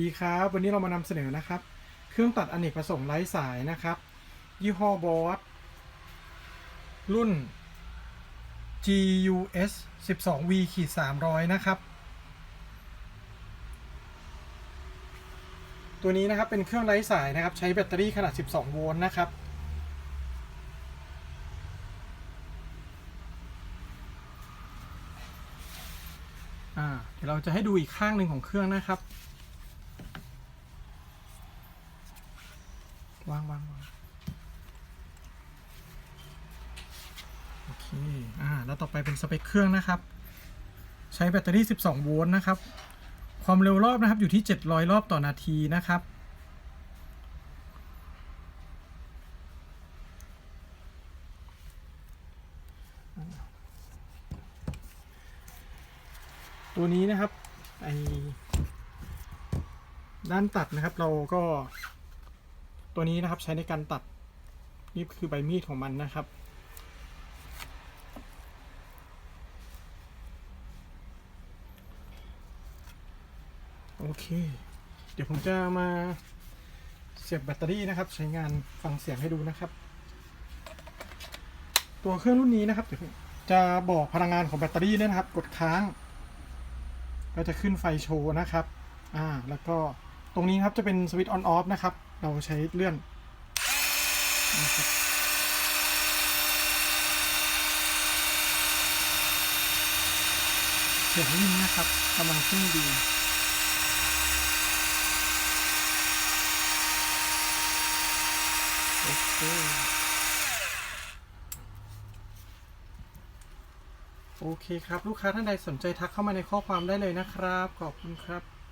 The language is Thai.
ดีครับ วันนี้เรามานำเสนอนะครับ เครื่องตัดอเนกประสงค์ไร้สายนะครับ ยี่ห้อบอสรุ่น GUS 12V ขีด300 นะครับ ตัวนี้นะครับเป็นเครื่องไร้สายนะครับ ใช้แบตเตอรี่ขนาด 12 โวลต์นะครับ เดี๋ยวเราจะให้ดูอีกข้างหนึ่งของเครื่องนะครับ วางวางวางโอเค อ่า แล้วต่อไปเป็นสเปคเครื่องนะครับ ใช้แบตเตอรี่ 12 โวลต์นะครับ ความเร็วรอบนะครับอยู่ที่ 700 รอบต่อนาทีนะครับ ตัวนี้นะครับ ไอด้านตัดนะครับเราก็ ตัวนี้นะครับใช้ในการตัดนี่คือใบมีดของมันนะครับ โอเค เดี๋ยวผมจะมาเสียบแบตเตอรี่นะครับ ใช้งานฟังเสียงให้ดูนะครับ ตัวเครื่องรุ่นนี้นะครับจะบอกพลังงานของแบตเตอรี่เนี่ยนะครับ กดค้าง ก็จะขึ้นไฟโชว์นะครับ อ่า แล้วก็ ตรงนี้ครับจะเป็นสวิตช์ออนออฟนะครับ เราใช้เลื่อนนะครับเสียงนิ่มนะครับกำลังขึ้นดีโอเคโอเคครับ ลูกค้าท่านใดสนใจทักเข้ามาในข้อความได้เลยนะครับ ขอบคุณครับ